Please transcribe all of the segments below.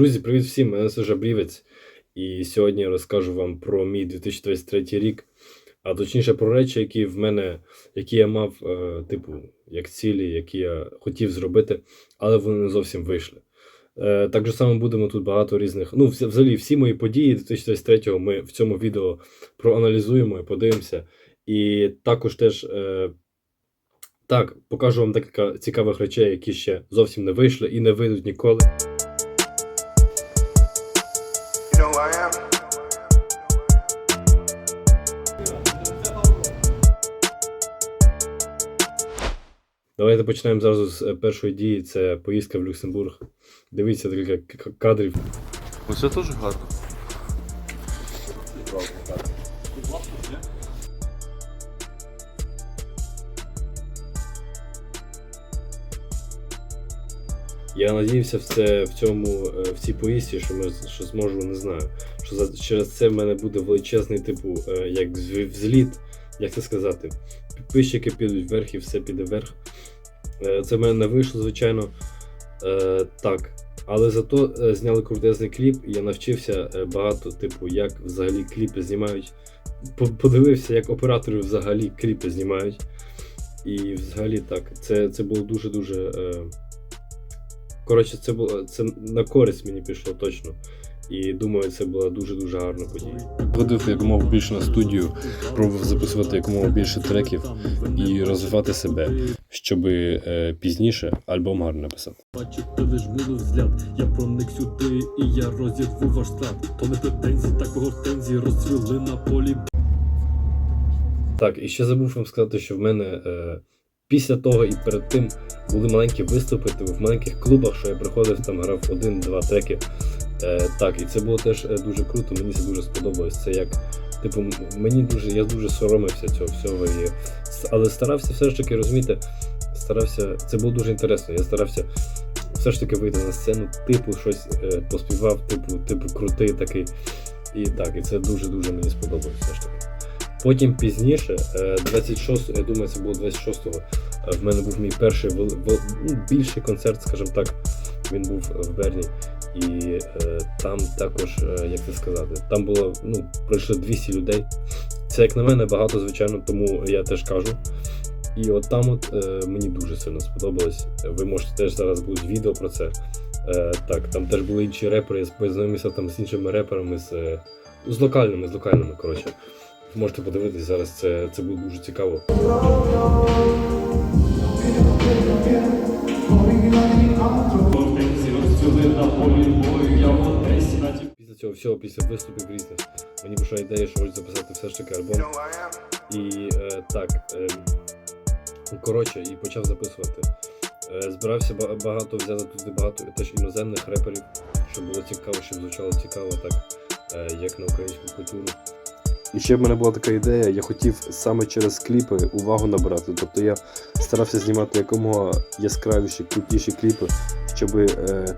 Друзі, привіт всім! Мене це Жабрівець. І сьогодні я розкажу вам про мій 2023 рік, а точніше про речі, які в мене, які я мав, е, типу, як цілі, які я хотів зробити, але вони не зовсім вийшли. Е, так же само будемо тут багато різних. Ну, взагалі, всі мої події 2023 ми в цьому відео проаналізуємо і подивимося. І також теж. Е, так, покажу вам декілька цікавих речей, які ще зовсім не вийшли і не вийдуть ніколи. Давайте почнемо зразу з е, першої дії. Це поїздка в Люксембург. Дивіться декілька кадрів. Оце теж гарно. Я надіявся в це в цьому е, в цій поїздці, що ми що зможу, не знаю. Що за через це в мене буде величезний, типу, е, як взліт, як це сказати. Підписчики підуть вверх і все піде вверх. Е, Це в мене не вийшло, звичайно. Е, Так. Але зато е, зняли крутезний кліп, і я навчився багато, типу, як взагалі кліпи знімають. Подивився, як оператори взагалі кліпи знімають. І взагалі так, це, це було дуже-дуже. Коротше, це було це на користь мені пішло точно. І думаю, це була дуже-дуже гарна подія. Ходив якомога більше на студію, пробував записувати якомога більше треків і розвивати себе, щоб е, пізніше альбом гарно написати. Бачу, ти лиш милий взгляд, я проник сюди і я розірву ваш страт. То не претензії, так гортензії розцвіли на полі Так, і ще забув вам сказати, що в мене е, після того і перед тим були маленькі виступи типу, в маленьких клубах, що я приходив, там грав один-два треки. Е, так, і це було теж е, дуже круто, мені це дуже сподобалось. Це як, типу, мені дуже, я дуже соромився цього всього. І, але старався все ж таки, розумієте, старався, це було дуже інтересно. Я старався все ж таки вийти на сцену, типу, щось е, поспівав, типу, типу, крутий такий. І так, і це дуже-дуже мені сподобалось все ж таки. Потім пізніше, е, 26, я думаю, це було 26-го, е, в мене був мій перший ну, більший концерт, скажімо так. Він був в Берні. І е, там також, е, як це сказати, там було, ну, прийшли 200 людей. Це, як на мене, багато, звичайно, тому я теж кажу. І от там от е, мені дуже сильно сподобалось. Ви можете теж зараз будуть відео про це. Е, так, там теж були інші репери, я познайомився там з іншими реперами, з, е, з локальними, з локальними, коротше. Можете подивитись зараз, це, це буде дуже цікаво. Після цього всього, після виступів різних, мені прийшла ідея, що хочу записати все ж таки альбом. know who I am? І е, так, е, коротше, і почав записувати. Е, збирався багато взяти туди багато теж іноземних реперів, щоб було цікаво, щоб звучало цікаво, так е, як на українську культуру. І ще в мене була така ідея, я хотів саме через кліпи увагу набирати. Тобто я старався знімати якомога яскравіші, крутіші кліпи, щоб е,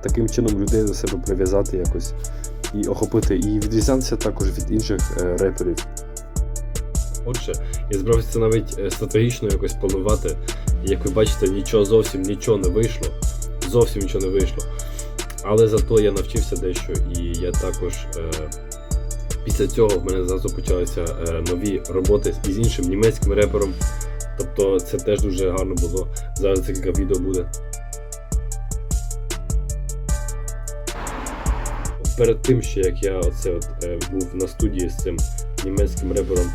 таким чином людей до себе прив'язати якось і охопити, і відрізнятися також від інших е, реперів. Отже, я збирався це навіть е, стратегічно якось планувати. Як ви бачите, нічого зовсім нічого не вийшло. Зовсім нічого не вийшло. Але зато я навчився дещо, і я також е, після цього в мене зразу почалися е, нові роботи із іншим німецьким репером. Тобто це теж дуже гарно було. Зараз декілька відео буде. Перед тим, ще як я оце от, е, був на студії з цим німецьким репером,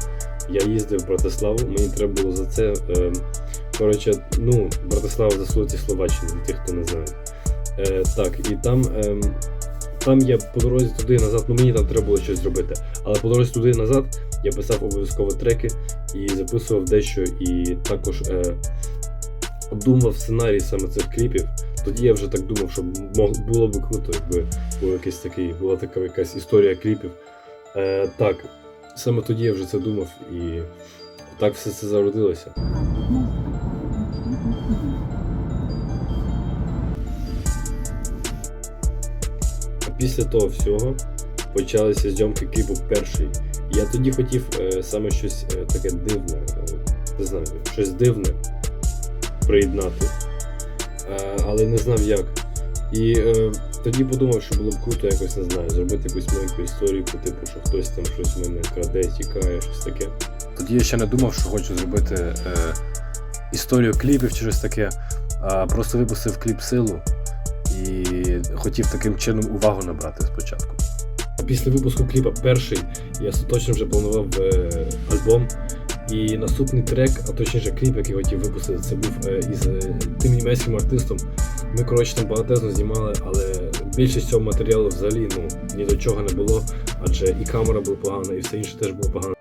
я їздив в Братиславу, мені треба було за це. Е, коротше, ну, Братислава за столиці Словаччини, для тих, хто не знає. Е, так, і там, ем, там я по дорозі туди назад, ну мені там треба було щось зробити. Але по дорозі туди і назад я писав обов'язково треки і записував дещо, і також е, обдумував сценарій саме цих кліпів. Тоді я вже так думав, що було б круто, якби був якийсь такий, була така якась історія кліпів. Е, так, саме тоді я вже це думав і так все це зародилося. Після того всього почалися зйомки кліпу перший. Я тоді хотів е, саме щось е, таке дивне, е, не знаю, щось дивне приєднати, е, але не знав як. І е, тоді подумав, що було б круто якось не знаю, зробити якусь маленьку історію, типу, що хтось там щось в мене краде, тікає, щось таке. Тоді я ще не думав, що хочу зробити е, історію кліпів чи щось таке, а просто випустив кліп силу і хотів таким чином увагу набрати спочатку. Після випуску кліпа перший я остаточно вже планував е, альбом. І наступний трек, а точніше кліп, який хотів випустити, це був е, із е, тим німецьким артистом. Ми, коротше, там багатезно знімали, але більшість цього матеріалу взагалі ну, ні до чого не було, адже і камера була погана, і все інше теж було погано.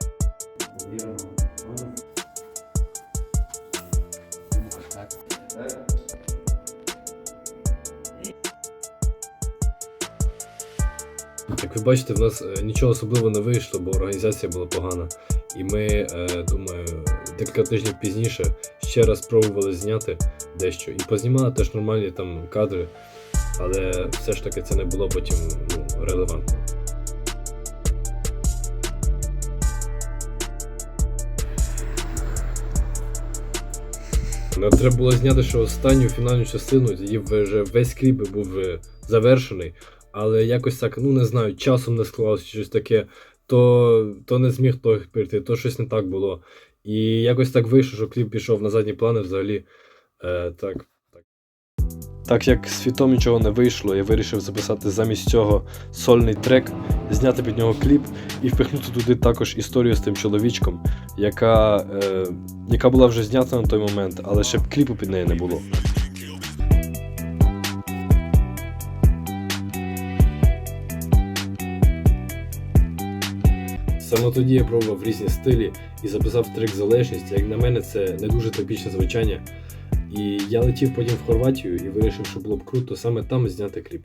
Як ви бачите, в нас е, нічого особливого не вийшло, бо організація була погана. І ми, е, думаю, декілька тижнів пізніше ще раз спробували зняти дещо. І познімали теж нормальні там кадри, але все ж таки це не було потім ну, релевантно. Ну, Треба було зняти, що останню фінальну частину, тоді вже весь кліп був е, завершений, але якось так, ну не знаю, часом не склалося щось таке, то, то не зміг той прийти, то щось не так було. І якось так вийшло, що кліп пішов на задні плани взагалі. Е, так, так. Як з фітом нічого не вийшло, я вирішив записати замість цього сольний трек, зняти під нього кліп і впихнути туди також історію з тим чоловічком, яка, е, яка була вже знята на той момент, але ще б кліпу під нею не було. Саме тоді я пробував різні стилі і записав трек залежність. Як на мене, це не дуже типічне звучання. І я летів потім в Хорватію і вирішив, що було б круто саме там зняти кліп.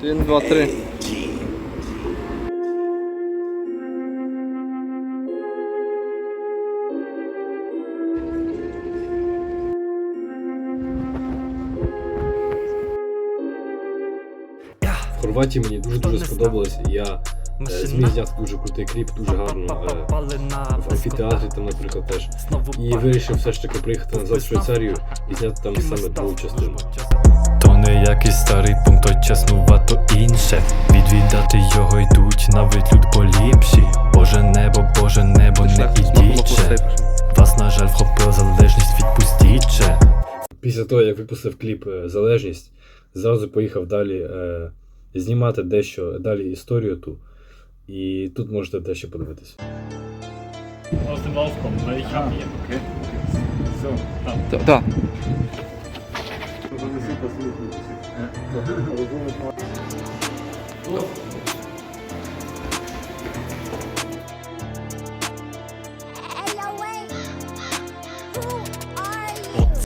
Один, два, три. Хорватії мені дуже дуже сподобалось. і Я е, зміг зняти дуже крутий кліп, дуже гарно. Е, в амфітеатрі там, наприклад, теж. І вирішив все ж таки приїхати назад в Швейцарію і зняти там саме другу частину. То не якийсь старий пункт, то чеснувато інше. Відвідати його йдуть навіть люд поліпші. Боже небо, Боже небо, не ідіть. ще. Вас, на жаль, вхопила залежність, відпустіть. ще. Після того, як випустив кліп е, Залежність, зразу поїхав далі е, знімати дещо далі історію ту. І тут можете дещо подивитися. Aus dem Aufkommen, weil ich habe hier. So, dann. Да. Hey,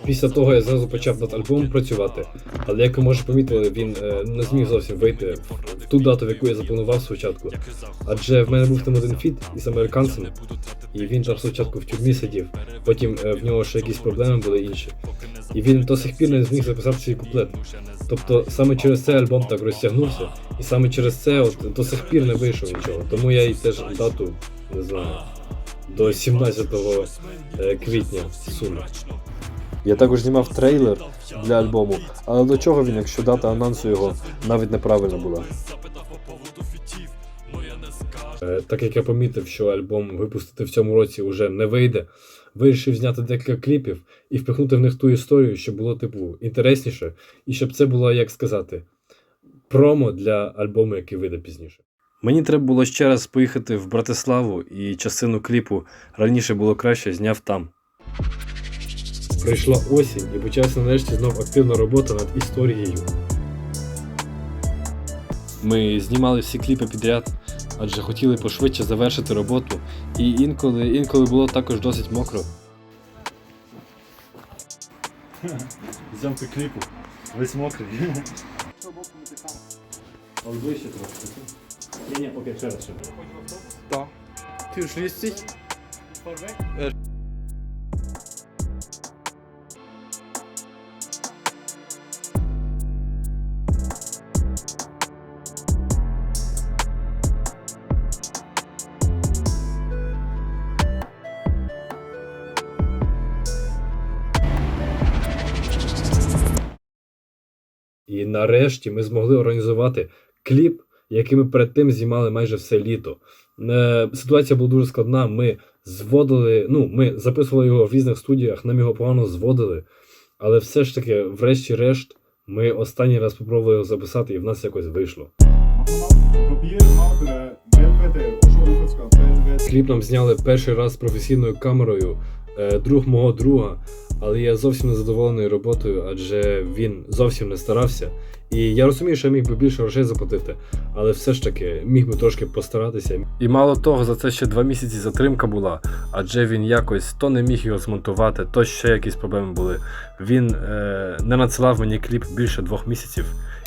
Після того я зразу почав над альбомом працювати, але як ви може помітили, він е, не зміг зовсім вийти в ту дату, в яку я запланував спочатку. Адже в мене був там один фіт із американцем, і він там спочатку в тюрмі сидів, потім е, в нього ще якісь проблеми були інші. І він до сих пір не зміг записати свій куплет. Тобто саме через це альбом так розтягнувся, і саме через це от до сих пір не вийшов нічого. Тому я і теж дату не знаю до 17 е, квітня суну. Я також знімав трейлер для альбому, але до чого він, якщо дата анонсу його навіть неправильно була. Е, Так як я помітив, що альбом випустити в цьому році вже не вийде, вирішив зняти декілька кліпів і впихнути в них ту історію, щоб було типу інтересніше, і щоб це було, як сказати, промо для альбому, який вийде пізніше. Мені треба було ще раз поїхати в Братиславу, і частину кліпу раніше було краще зняв там. Прийшла осінь і почалася нарешті знов активна робота над історією. Ми знімали всі кліпи підряд, адже хотіли пошвидше завершити роботу, і інколи, інколи було також досить мокро. Зйомки кліпу. Весь мокрий. Але ближче трохи. Ні, ні, окей, ще раз, ще. Ти schließt sich. І нарешті ми змогли організувати кліп, який ми перед тим знімали майже все літо. Е, Ситуація була дуже складна. Ми зводили, ну, ми записували його в різних студіях, нам його погано зводили. Але все ж таки, врешті-решт, ми останній раз спробували його записати, і в нас якось вийшло. Кліп нам зняли перший раз професійною камерою, е, друг мого друга, але я зовсім не задоволений роботою, адже він зовсім не старався. І я розумію, що я міг би більше грошей заплатити, але все ж таки міг би трошки постаратися. І мало того, за це ще два місяці затримка була, адже він якось то не міг його змонтувати, то ще якісь проблеми були. Він е, не надсилав мені кліп більше двох місяців,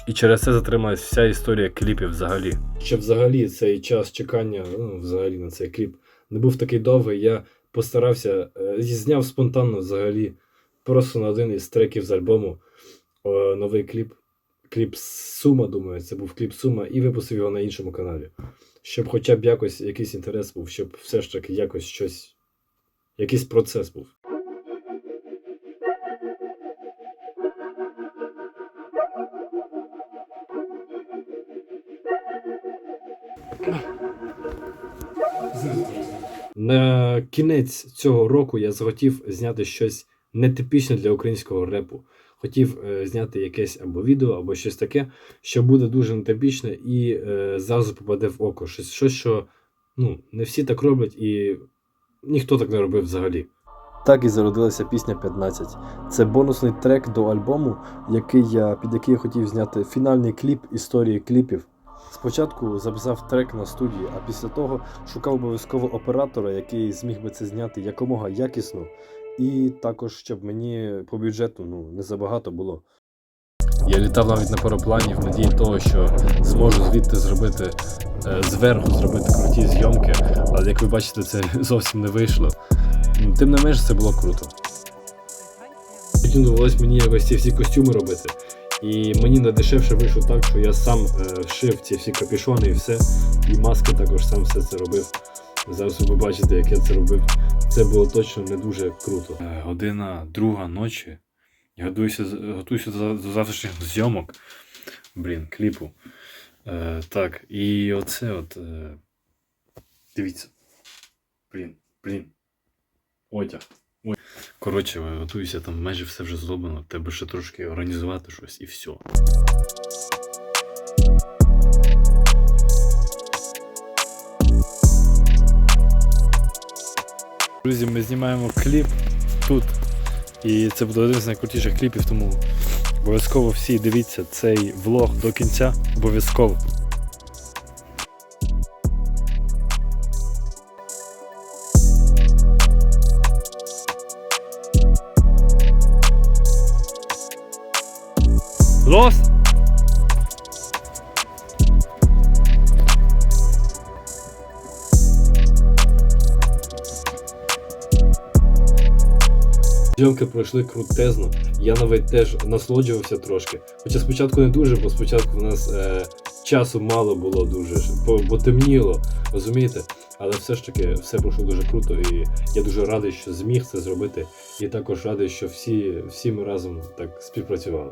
і через це затрималась вся історія кліпів взагалі. Щоб взагалі цей час чекання, ну, взагалі на цей кліп не був такий довгий, я постарався, зізняв зняв спонтанно взагалі просто на один із треків з альбому е, новий кліп. Кліп Сума, думаю, це був кліп Сума, і випустив його на іншому каналі. Щоб хоча б якось якийсь інтерес був, щоб все ж таки якось щось, якийсь процес був. На кінець цього року я захотів зняти щось нетипічне для українського репу. Хотів е, зняти якесь або відео, або щось таке, що буде дуже нетипічне і е, зразу попаде в око. Щось, щось, що ну, не всі так роблять, і ніхто так не робив взагалі. Так і зародилася пісня 15. Це бонусний трек до альбому, який я, під який я хотів зняти фінальний кліп історії кліпів. Спочатку записав трек на студії, а після того шукав обов'язково оператора, який зміг би це зняти якомога якісно, і також, щоб мені по бюджету ну, не забагато було. Я літав навіть на параплані в надії того, що зможу звідти зробити е, зверху зробити круті зйомки, але як ви бачите, це зовсім не вийшло. Тим не менш, це було круто. Потім довелось мені якось ці всі костюми робити. І мені найдешевше вийшло так, що я сам е, шив ці всі капюшони і все. І маски також сам все це робив. Зараз ви побачите, як я це робив. Це було точно не дуже круто. Е, Година друга ночі. Я готуюся, готуюся до завтрашніх зйомок. Блін, кліпу. Е, так, і оце от. Е, дивіться. Блін, блін. Одяг. Ой. Коротше, готуюся, там майже все вже зроблено. Треба ще трошки організувати щось і все. Друзі, ми знімаємо кліп тут. І це буде один з найкрутіших кліпів, тому обов'язково всі дивіться цей влог до кінця. Обов'язково. Лос! Зйомки пройшли крутезно. Я навіть теж насолоджувався трошки. Хоча спочатку не дуже, бо спочатку в нас е, часу мало було дуже, бо, бо темніло, розумієте? Але все ж таки все пройшло дуже круто, і я дуже радий, що зміг це зробити. І також радий, що всі, всі ми разом так співпрацювали.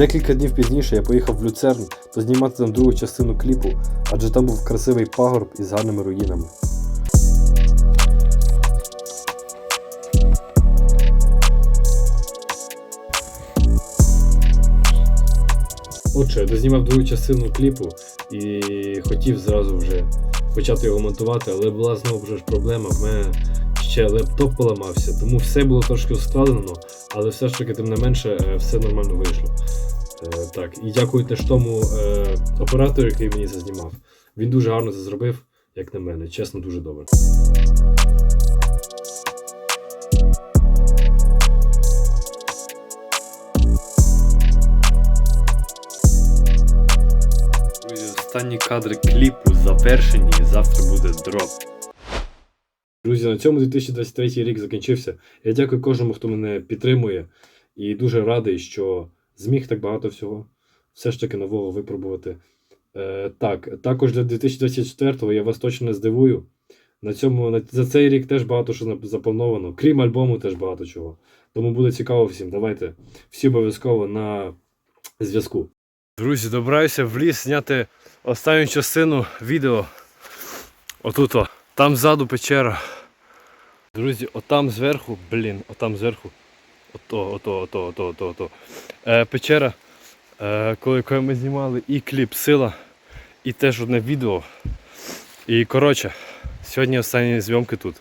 Декілька днів пізніше я поїхав в Люцерн познімати там другу частину кліпу, адже там був красивий пагорб із гарними руїнами. Отже, я дознімав другу частину кліпу і хотів зразу вже почати його монтувати, але була знову вже ж проблема. В мене ще лептоп поламався, тому все було трошки ускладнено, але все ж таки, тим не менше, е, все нормально вийшло. Е, так, І дякую теж тому е, оператору, який мені це знімав. Він дуже гарно це зробив, як на мене. Чесно, дуже добре. Останні кадри кліпу завершені завтра буде дроп. Друзі, на цьому 2023 рік закінчився. Я дякую кожному, хто мене підтримує, і дуже радий, що зміг так багато всього все ж таки нового випробувати. Е, так, також для 2024-го я вас точно не здивую. На цьому, на, за цей рік теж багато що заплановано. Крім альбому, теж багато чого. Тому буде цікаво всім. Давайте всі обов'язково на зв'язку. Друзі, добираюся в ліс зняти останню частину відео. Отут. О. Там ззаду печера. Друзі, отам зверху, блін, отам зверху. Ото, ото, ото, ото, ото, ото. Е, печера, е, коли, коли ми знімали і кліп Сила, і теж одне відео. І коротше, сьогодні останні зйомки тут.